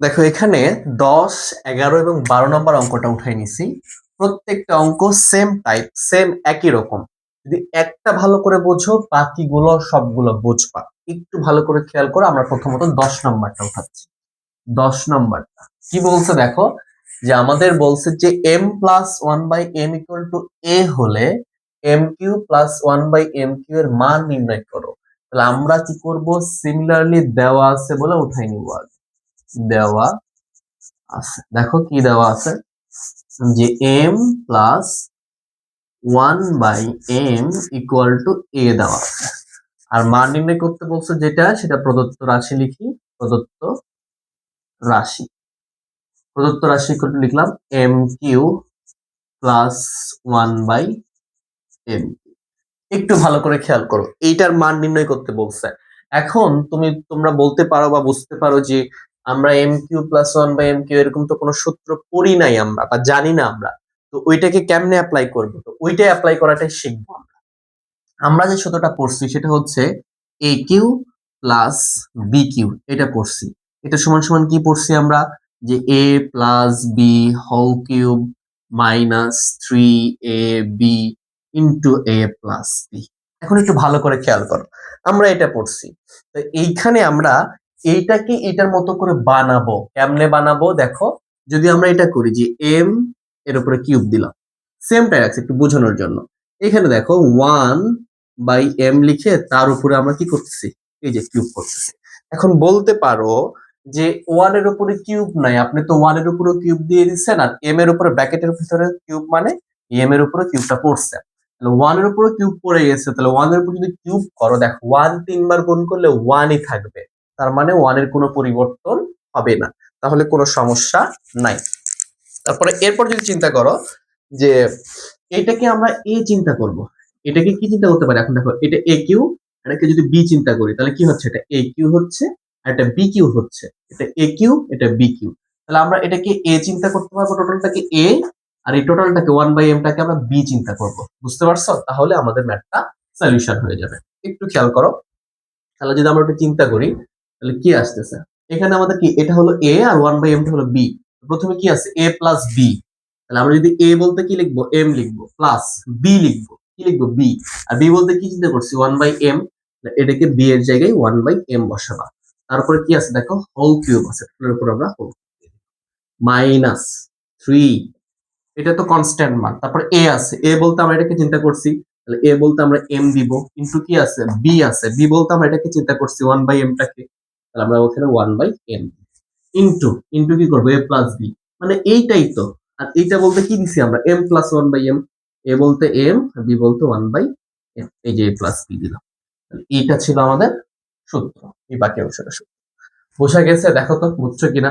দেখো, এখানে দশ, এগারো এবং বারো নম্বর অঙ্কটা উঠাই নিছি। প্রত্যেকটা অঙ্ক সেম টাইপ সেম একই রকম। যদি একটা ভালো করে বোঝো, বাকিগুলো সবগুলো বুঝবা। একটু ভালো করে খেয়াল করো আমরা প্রথমত দশ নম্বরটা উঠাচ্ছি। দশ নম্বরটা। কি বলছে দেখো? যে আমাদের বলছে যে M plus one by M equal to A হলে M cube plus one by M cube এর মান নির্ণয় করো। তাহলে আমরা কি করব? সিমিলারলি দেওয়া আছে বলে উঠাই নিব আগে। দেওয়া আছে। দেখো কি দেওয়া আছে? যে M plus one by M equal to A দেওয়া আছে। আর মান নির্ণয় করতে বলছো যেটা, সেটা প্রদত্ত রাশি লিখি, প্রদত্ত রাশি। প্রদত্ত রাশি লিখলাম M cube plus one by M একটু ভালো করে খেয়াল করো, এইটার মান নির্ণয় করতে বলছে। এখন তুমি, তোমরা বলতে পারো বা বুঝতে পারো যে আমরা M cube plus one by M cube এরকম তো কোনো সূত্র পড়ি নাই আমরা বা জানি না আমরা। তো ওইটাকে কেমনে অ্যাপ্লাই করব? তো ওইটাই অ্যাপ্লাই করাটাই শিখব আমরা। আমরা যে সূত্রটা পড়ছি সেটা হচ্ছে A cube plus B cube এটা পড়ছি। এটা সমান সমান কি পড়ছি আমরা? যে A plus B whole cube minus three A B into A plus B এখন একটু ভালো করে খেয়াল করো। আমরা এটা পড়ছি। তো এইখানে আমরা এইটাকে এটার মতো করে বানাবো? কেমনে বানাবো? দেখো, যদি আমরা এটা করি যে এম এর উপরে কিউব দিলাম সেমটাই রাখছি একটু বোঝানোর জন্য। এখানে দেখো ওয়ান বাই এম লিখে তার উপরে আমরা কি করতেছি? এই যে কিউব করতেছি। এখন বলতে পারো যে ওয়ানের উপরে কিউব নাই, আপনি তো ওয়ানের উপরে কিউব দিয়ে দিচ্ছেন, আর এম এর উপরে ব্র্যাকেটের ভিতরে কিউব মানে এম এর উপরে কিউবটা পড়ছে। তাহলে ওয়ানের উপরে কিউব পড়ে গেছে, তাহলে ওয়ানের উপর যদি কিউব করো, দেখো ওয়ান তিনবার গুণ করলে ওয়ানই থাকবে। তার মানে ওয়ানের কোনো পরিবর্তন হবে না। তাহলে কোনো সমস্যা নাই। তারপরে এরপর যদি চিন্তা করো যে এটাকে আমরা এ চিন্তা করব। এটাকে কি চিন্তা করতে পারি? এখন দেখো, এটা এ কিউ এটাকে যদি বি চিন্তা করি, তাহলে কি হচ্ছে? এটা এ কিউ হচ্ছে, আর এটা বি কিউ হচ্ছে। এটা এ কিউ, এটা বি কিউ। তাহলে আমরা এটাকে এ চিন্তা করতে পারব, টোটালটাকে এ আর এই টোটালটাকে ওয়ান বাই এমটাকে আমরা বি চিন্তা করব। বুঝতে পারছ? তাহলে আমাদের ম্যাথটা সলিউশন হয়ে যাবে। একটু খেয়াল করো। তাহলে যদি আমরা একটু চিন্তা করি তাহলে কি আসতেছে? এখানে আমাদের কি? এটা হলো এ আর ওয়ান বাই এমটা হলো বি প্রথমে কি আছে? এ প্লাস বি তাহলে আমরা যদি এ বলতে কি লিখব? এম লিখব। প্লাস বি লিখব। কি লিখব? বি আর বি বলতে কি চিন্তা করছি? ওয়ান বাই এম এটাকে বি এর জায়গায় ওয়ান বাই এম বসাবা। তারপরে কি আছে? দেখো হোল কিউব আছে। এটার উপর আমরা হোল মাইনাস থ্রি এটা তো কনস্ট্যান্ট মান। তারপর এ আছে। এ বলতে আমরা এটাকে চিন্তা করছি। তাহলে এ বলতে আমরা এম দিব। কিন্তু কি আছে? বি আছে। বি বলতে আমরা এটাকে চিন্তা করছি ওয়ান বাই এমটাকে তাহলে আমরা ওখানে one by M into into কি করব? এ প্লাস বি মানে এইটাই তো। আর এইটা বলতে কি দিছি আমরা? M plus one by M A বলতে এম বি বলতে ওয়ান বাই এম এই যে এ প্লাস বি দিলাম। এইটা ছিল আমাদের সূত্র, এই বাকি অংশটা সূত্র। বোঝা গেছে? দেখো তো, বুঝছ কিনা?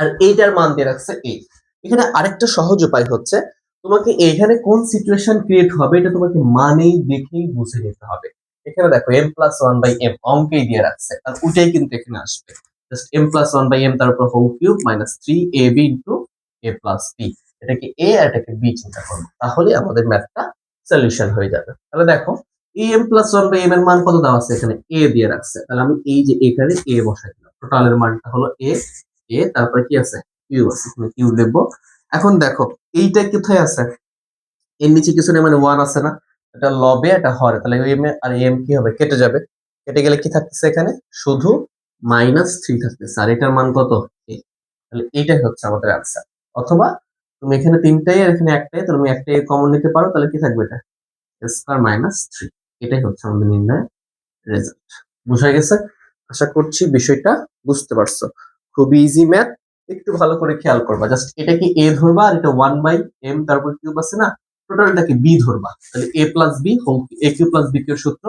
আর এইটার মান দিয়ে রাখছে এই এখানে আরেকটা সহজ উপায় হচ্ছে, তোমাকে এখানে কোন সিচুয়েশন ক্রিয়েট হবে, এটা তোমাকে মানেই, দেখেই বুঝে নিতে হবে। এখানে দেখো M plus one by M অঙ্কেই দিয়ে রাখছে। আর ওটাই কিন্তু এখানে আসবে। Just M plus one by M তার উপর whole cube minus three A B into A plus B এটাকে এ আর এটাকে বি চিন্তা করব তাহলে আমাদের ম্যাথটা সলিউশন হয়ে যাবে। তাহলে দেখো A M plus one by M এর মান কত দেওয়া আছে? এখানে এ দিয়ে রাখছে। তাহলে আমি এই যে এখানে এ বসাই দিলাম। টোটালের মানটা হলো এ এ তারপরে কি আছে? কিউ আছে। এখানে কিউ লিখব। এখন দেখো, এইটা কোথায় আছে? এর নিচে কিছু নেই মানে ওয়ান আছে না? এটা লবে এটা হরে। তাহলে এম আর এম কি হবে? কেটে যাবে। কেটে গেলে কি থাকতেছে এখানে? শুধু মাইনাস থ্রি থাকতেছে। আর এটার মান কত? এ তাহলে এইটাই হচ্ছে আমাদের আনসার অথবা তুমি এখানে তিনটাই আর এখানে একটাই তুমি একটাই কমন নিতে পারো, তাহলে কি থাকবে এটা? স্কোয়ার মাইনাস থ্রি এটাই হচ্ছে আমাদের নির্ণয় রেজাল্ট বুঝা গেছে? আশা করছি বিষয়টা বুঝতে পারছ। খুবই ইজি ম্যাথ একটু ভালো করে খেয়াল করবা। জাস্ট এটাকে এ ধরবা? আর এটা ওয়ান বাই এম তারপর কিউব আছে না? টোটালটাকে বি ধরবা। তাহলে A plus B whole A cube plus B cube সূত্র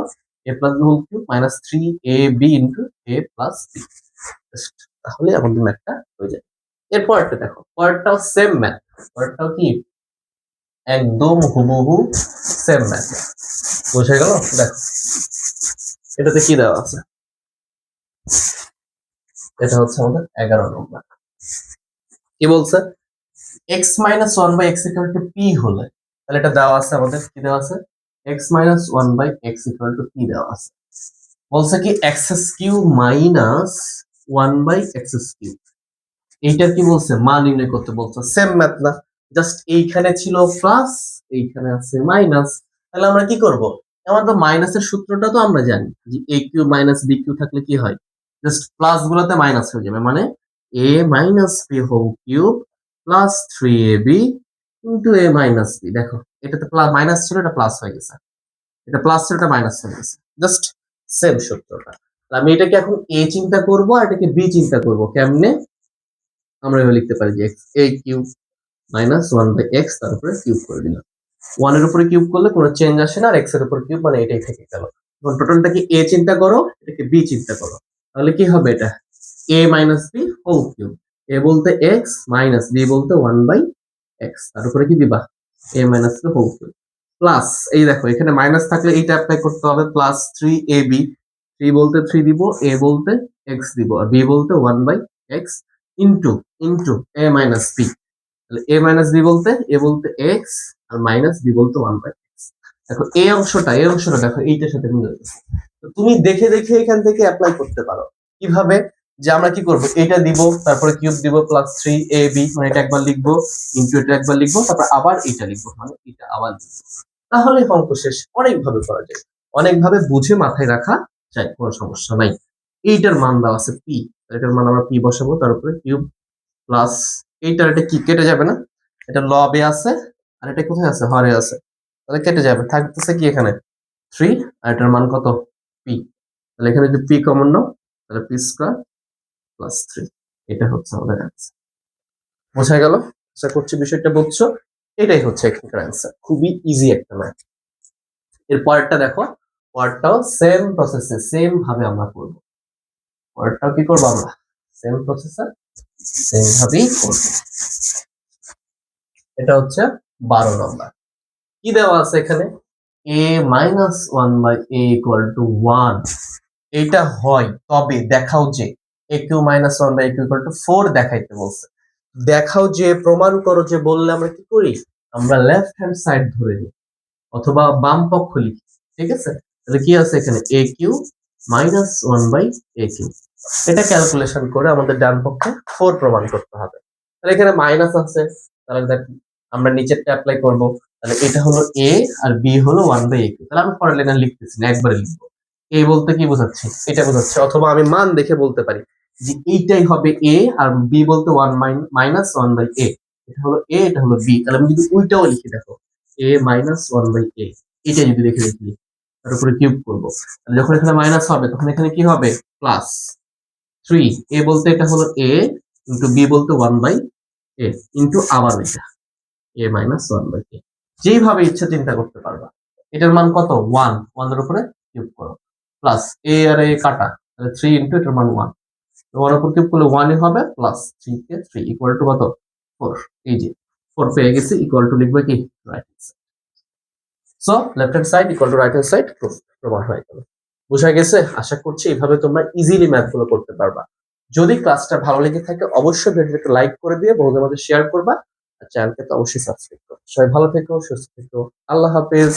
A plus B whole cube minus three A B into A plus B তাহলে আমাদের ম্যাথটা হয়ে যায় এরপর একটা দেখো, পরেরটাও সেম ম্যাথ পরেরটাও কি? একদম হুবহু সেম ম্যাথ বোঝা গেল? দেখো। এটাতে কি দেওয়া আছে? এটা হচ্ছে আমাদের এগারো নম্বর। কি বলছে? X minus one by X equal to P হলে তাহলে এটা দেওয়া আছে আমাদের, কি দেওয়া আছে? X minus one by X equal to P দেওয়া আছে। বলছে কি X cube minus one by X cube এইটার কি বলছে? মান নির্ণয় করতে বলছে। সেম ম্যাথ না। জাস্ট এইখানে ছিল প্লাস এইখানে আছে মাইনাস তাহলে আমরা কি করব? আমাদের মাইনাসের সূত্রটা তো আমরা জানি। যে A cube minus B cube থাকলে কি হয়? জাস্ট প্লাস গুলোতে মাইনাস হয়ে যাবে। মানে A minus B whole cube plus three A B into A minus B দেখো, এটাতে প্লাস মাইনাস ছিল, এটা প্লাস হয়ে গেছে। এটা প্লাস ছিল, এটা মাইনাস হয়ে গেছে। জাস্ট সেম সূত্রটা। আমি এটাকে এখন এ চিন্তা করব আর এটাকে বি চিন্তা করব। কেমনে? আমরা এভাবে লিখতে পারি যে X A cube minus one by X তার উপরে কিউব করে দিলাম। ওয়ানের উপরে কিউব করলে কোনো চেঞ্জ আসে না, আর এক্সের উপর কিউব মানে এটাই থেকে গেল। এখন টোটালটাকে এ চিন্তা করো, এটাকে বি চিন্তা করো। তাহলে কি হবে এটা? A minus B whole cube A বলতে এক্স মাইনাস বি বলতে ওয়ান বাই এক্স তার উপরে কি দিবা? A minus B whole cube plus এই দেখো, এখানে মাইনাস থাকলে এইটা অ্যাপ্লাই করতে হবে plus three A B three বলতে থ্রি দিব এ বলতে এক্স দিব, আর বি বলতে one by X into into A minus B তাহলে এ মাইনাস বি বলতে এ বলতে এক্স আর মাইনাস বি বলতে ওয়ান বাই এক্স দেখো এই অংশটা এই অংশটা দেখো, এইটার সাথে মিলে যাচ্ছে তুমি দেখে দেখে এখান থেকে অ্যাপ্লাই করতে পারো। কীভাবে? যে আমরা কি করব? এটা দিব, তারপরে কিউব দিব প্লাস থ্রি এ বি মানে এটা একবার লিখব ইন্টু এটা একবার লিখব, তারপর আবার এটা লিখব মানে এটা আবার লিখব। তাহলে অঙ্ক শেষ, অনেকভাবে করা যায়। অনেকভাবে বুঝে মাথায় রাখা যায়, কোনো সমস্যা নাই। এইটার মান দেওয়া আছে পি এটার মান আমরা পি বসাবো, তার উপরে কিউব প্লাস এইটার এটা কি, কেটে যাবে না? এটা লবে আছে, আর এটা কোথায় আছে? হরে আছে। তাহলে কেটে যাবে, থাকতেছে কি এখানে? থ্রি আর এটার মান কত? পি তাহলে এখানে যদি পি কমন নাও, তাহলে পি স্কোয়ার প্লাস থ্রি এটা হচ্ছে আমাদের অ্যান্সার বোঝা গেল? আশা করছি বিষয়টা বুঝছ। এটাই হচ্ছে এখানকার অ্যান্সার খুবই ইজি একটা ম্যাথ এর পরেরটা দেখো। পরেরটাও সেম প্রসেসে সেম ভাবে আমরা করব। পরেরটাও কি করব আমরা? সেম প্রসেসে সেম ভাবেই করব। এটা হচ্ছে বারো নম্বর কি দেওয়া আছে এখানে? A minus one by A equal to one এটা হয়, তবে দেখাও যে A cube minus one by cube equal to four দেখাইতে বলছে। দেখাও যে, প্রমাণ করো যে বললে আমরা কি করি? আমরা লেফট হ্যান্ড সাইড ধরে নিই, অথবা বাম পক্ষ লিখি, ঠিক আছে? তাহলে কি আছে এখানে? A cube minus one by A cube এটা ক্যালকুলেশন করে আমাদের ডান পক্ষে ফোর প্রমাণ করতে হবে। তাহলে এখানে মাইনাস আছে, তাহলে দেখ, আমরা নিচেরটা অ্যাপ্লাই করব। তাহলে এটা হলো এ আর বি হলো ওয়ান বাই এ কিউ তাহলে আমি পরের লাইনে লিখতেছি না, একবারে লিখব। এ বলতে কি বোঝাচ্ছি? এটা বোঝাচ্ছে, অথবা আমি মান দেখে বলতে পারি। যে এইটাই হবে এ আর বি বলতে one minus one by A এটা হলো এ এটা হলো বি তাহলে আমি যদি ওইটাও লিখি, দেখো A minus one by A এটা যদি দেখে দেখি তার উপরে কিউব করব। যখন এখানে মাইনাস হবে, তখন এখানে কি হবে? প্লাস থ্রি এ বলতে এটা হলো এ ইন্টু বি বলতে ওয়ান বাই এ ইন্টু আবার এটা। A minus one by A যেইভাবে ইচ্ছা চিন্তা করতে পারবা। এটার মান কত? ওয়ান ওয়ানের উপরে কিউব করো। প্লাস এ আর এ কাটা। তাহলে থ্রি ইন্টু এটার মান ওয়ান ওয়ান উপর কিউব করলে ওয়ানই হবে? প্লাস থ্রি কে থ্রি ইকুয়াল টু কত? ফোর এই যে ফোর পেয়ে গেছি ইকুয়াল টু লিখবে কি? Right so left hand side equal to right hand side প্রমাণ হয়ে গেল। বোঝা গেছে? আশা করছি এইভাবে তোমরা ইজিলি ম্যাথগুলো করতে পারবা। যদি ক্লাসটা ভালো লেগে থাকে, অবশ্যই ভিডিওটাকে লাইক করে দিয়ে বন্ধুদের মধ্যে শেয়ার করবা। আর চ্যানেলকে তো অবশ্যই সাবস্ক্রাইব করো। সবাই ভালো থেকো, সুস্থ থেকো। আল্লাহ হাফেজ।